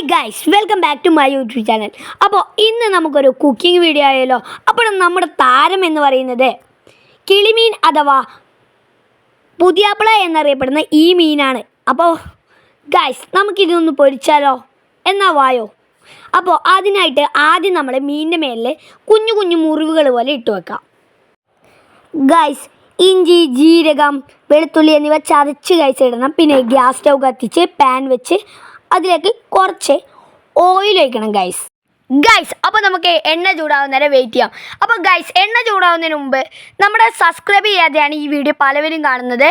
Hi guys welcome back to my YouTube channel അപ്പോൾ ഇന്ന് നമുക്കൊരു കുക്കിംഗ് വീഡിയോ ആയല്ലോ അപ്പോൾ നമ്മുടെ താരം എന്ന് പറയുന്നത് കിളിമീൻ അഥവാ പുതിയാപ്പിള എന്നറിയപ്പെടുന്ന ഈ മീനാണ്. അപ്പോൾ ഗൈസ് നമുക്കിതൊന്ന് പൊരിച്ചാലോ? എന്നാ വായോ? അപ്പോൾ അതിനായിട്ട് ആദ്യം നമ്മൾ മീനിന്റെ മേലിൽ കുഞ്ഞു കുഞ്ഞു മുറിവുകൾ പോലെ ഇട്ട് വെക്കാം. ഗൈസ് ഇഞ്ചി ജീരകം വെളുത്തുള്ളി എന്നിവ ചതച്ച് കഴിച്ചിടണം. പിന്നെ ഗ്യാസ് സ്റ്റൗ കത്തിച്ച് പാൻ വെച്ച് അതിലേക്ക് കുറച്ച് ഓയിൽ ഒഴിക്കണം ഗൈസ് ഗൈസ് അപ്പോൾ നമുക്ക് എണ്ണ ചൂടാവുന്നവരെ വെയിറ്റ് ചെയ്യാം. അപ്പോൾ ഗൈസ് എണ്ണ ചൂടാവുന്നതിന് മുമ്പ് നമ്മുടെ സബ്സ്ക്രൈബ് ചെയ്യാതെയാണ് ഈ വീഡിയോ പലവരും കാണുന്നത്.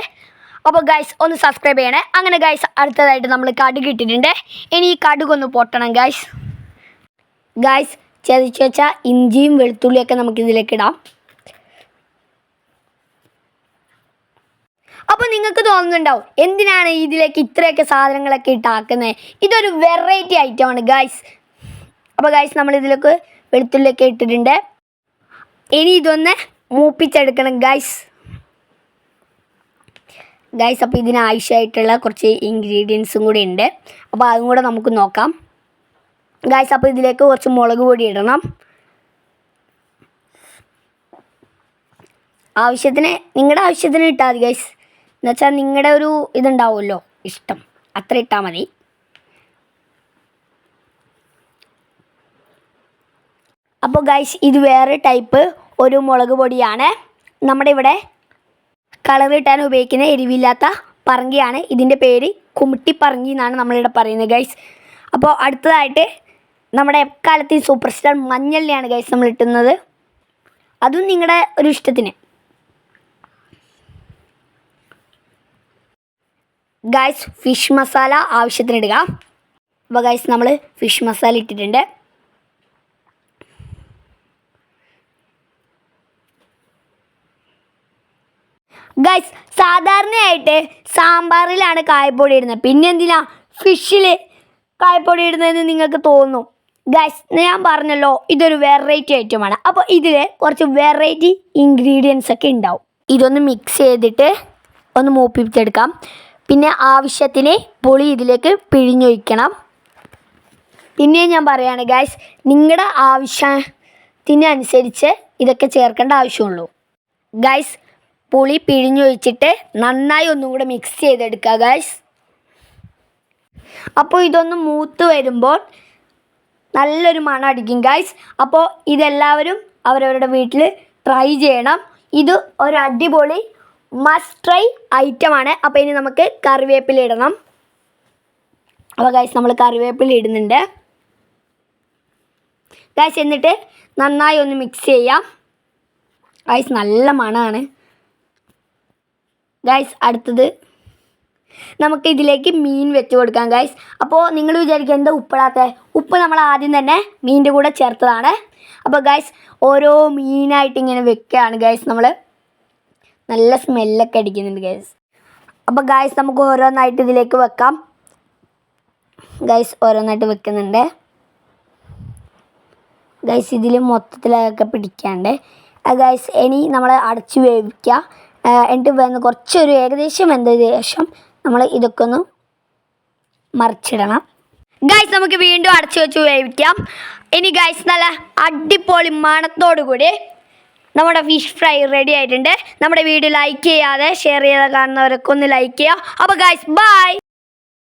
അപ്പോൾ ഗൈസ് ഒന്ന് സബ്സ്ക്രൈബ് ചെയ്യണേ. അങ്ങനെ ഗൈസ് അടുത്തതായിട്ട് നമ്മൾ കടുക് ഇട്ടിട്ടുണ്ട്. ഇനി ഈ കടുക് ഒന്ന് പൊട്ടണം ഗൈസ് ഗൈസ് ചതച്ച് വെച്ചാൽ ഇഞ്ചിയും വെളുത്തുള്ളിയൊക്കെ നമുക്ക് ഇതിലേക്ക് ഇടാം. നിങ്ങൾക്ക് തോന്നുന്നുണ്ടാവും. എന്തിനാണ് ഇതിലേക്ക് ഇത്രയൊക്കെ സാധനങ്ങളൊക്കെ ഇട്ടാക്കുന്നത്? ഇതൊരു വെറൈറ്റി ഐറ്റം ആണ് ഗൈസ് അപ്പോൾ ഗൈസ് നമ്മൾ ഇതിലേക്ക് വെളുത്തുള്ളിയൊക്കെ ഇട്ടിട്ടുണ്ട്. ഇനി ഇതൊന്ന് മൂപ്പിച്ചെടുക്കണം ഗൈസ് ഗൈസ് അപ്പോൾ ഇതിനാവശ്യമായിട്ടുള്ള കുറച്ച് ഇൻഗ്രീഡിയൻസും കൂടി ഉണ്ട്. അപ്പോൾ അതും കൂടെ നമുക്ക് നോക്കാം. ഗൈസ് അപ്പോൾ ഇതിലേക്ക് കുറച്ച് മുളക് പൊടി ഇടണം. ആവശ്യത്തിന് നിങ്ങളുടെ ആവശ്യത്തിന് ഇട്ടാൽ മതി ഗൈസ് എന്നുവെച്ചാൽ നിങ്ങളുടെ ഒരു ഇതുണ്ടാവുമല്ലോ ഇഷ്ടം. അത്ര ഇട്ടാൽ മതി. അപ്പോൾ ഗൈസ് ഇത് വേറെ ടൈപ്പ് ഒരു മുളക് പൊടിയാണ്. നമ്മുടെ ഇവിടെ കളർ ഇട്ടാൻ ഉപയോഗിക്കുന്ന എരിവില്ലാത്ത പറങ്കിയാണ്. ഇതിന്റെ പേര് കുമിട്ടി പറങ്കി എന്നാണ് നമ്മളിവിടെ പറയുന്നത് ഗൈസ് അപ്പോൾ അടുത്തതായിട്ട് നമ്മുടെ എക്കാലത്തെ സൂപ്പർ സ്റ്റാർ മഞ്ഞളിനെയാണ് ഗൈസ് നമ്മൾ ഇട്ടുന്നത്. അതും നിങ്ങളുടെ ഒരു ഇഷ്ടത്തിന്. ഗൈസ് ഫിഷ് മസാല ആവശ്യത്തിന് ഇടുക അപ്പോൾ ഗൈസ് നമ്മൾ ഫിഷ് മസാല ഇട്ടിട്ടുണ്ട്. ഗൈസ് സാധാരണയായിട്ട് സാമ്പാറിലാണ് കായപ്പൊടി ഇടുന്നത്. പിന്നെ എന്തിനാ? ഫിഷിൽ കായപ്പൊടി ഇടുന്നതെന്ന് നിങ്ങൾക്ക് തോന്നും ഗൈസ് ഞാൻ പറഞ്ഞല്ലോ ഇതൊരു വെറൈറ്റി ഐറ്റമാണ് അപ്പോൾ ഇതിൽ കുറച്ച് വെറൈറ്റി ഇൻഗ്രീഡിയൻസ് ഒക്കെ ഉണ്ടാവും. ഇതൊന്ന് മിക്സ് ചെയ്തിട്ട് ഒന്ന് മൂപ്പിച്ചെടുക്കാം. പിന്നെ ആവശ്യത്തിന് പുളി ഇതിലേക്ക് പിഴിഞ്ഞൊഴിക്കണം. പിന്നെ ഞാൻ പറയുകയാണ് ഗൈസ് നിങ്ങളുടെ ആവശ്യത്തിനനുസരിച്ച് ഇതൊക്കെ ചേർക്കേണ്ട ആവശ്യമുള്ളൂ. ഗൈസ് പുളി പിഴിഞ്ഞൊഴിച്ചിട്ട് നന്നായി ഒന്നും കൂടെ മിക്സ് ചെയ്തെടുക്കുക ഗൈസ് അപ്പോൾ ഇതൊന്ന് മൂത്ത് വരുമ്പോൾ നല്ലൊരു മണം അടിക്കും ഗൈസ് അപ്പോൾ ഇതെല്ലാവരും അവരവരുടെ വീട്ടിൽ ട്രൈ ചെയ്യണം. ഇത് ഒരു അടിപൊളി മസ്റ്റ് ട്രൈ ഐറ്റമാണ്. അപ്പോൾ ഇനി നമുക്ക് കറിവേപ്പില ഇടണം. അപ്പോൾ ഗൈസ് നമ്മൾ കറിവേപ്പില ഇടുന്നുണ്ട്. ഗൈസ് എന്നിട്ട് നന്നായി ഒന്ന് മിക്സ് ചെയ്യാം. ഗൈസ് നല്ല മണമാണ് ഗൈസ് അടുത്തത് നമുക്ക് ഇതിലേക്ക് മീൻ വെച്ച് കൊടുക്കാം ഗൈസ് അപ്പോൾ നിങ്ങൾ വിചാരിക്കുക എന്താ ഉപ്പിടാത്ത? ഉപ്പ് നമ്മൾ ആദ്യം തന്നെ മീനിന്റെ കൂടെ ചേർത്തതാണ്. അപ്പോൾ ഗൈസ് ഓരോ മീനായിട്ട് ഇങ്ങനെ വെക്കുകയാണ് ഗൈസ് നമ്മൾ നല്ല സ്മെല്ലൊക്കെ അടിക്കുന്നുണ്ട് ഗൈസ് അപ്പോൾ ഗൈസ് നമുക്ക് ഓരോന്നായിട്ട് ഇതിലേക്ക് വെക്കാം. ഗൈസ് ഓരോന്നായിട്ട് വെക്കുന്നുണ്ട്. ഗൈസ് ഇതിൽ മൊത്തത്തിലൊക്കെ പിടിക്കാണ്ട്. ഗൈസ് ഇനി നമ്മൾ അടച്ച് വേവിക്കുക എന്നിട്ട് വെന്ന് കുറച്ചൊരു ഏകദേശം വെന്തതിന് ശേഷം നമ്മൾ ഇതൊക്കെ ഒന്ന് മറിച്ചിടണം. ഗൈസ് നമുക്ക് വീണ്ടും അടച്ചു വെച്ച് വേവിക്കാം. ഇനി ഗൈസ് നല്ല അടിപൊളി മണത്തോടു കൂടി നമ്മുടെ ഫിഷ് ഫ്രൈ റെഡി ആയിട്ടുണ്ട്. നമ്മുടെ വീഡിയോ ലൈക്ക് ചെയ്യാതെ ഷെയർ ചെയ്യാതെ കാണുന്നവരൊക്കെ ഒന്ന് ലൈക്ക് ചെയ്യുക. അപ്പോൾ ഗൈസ് ബൈ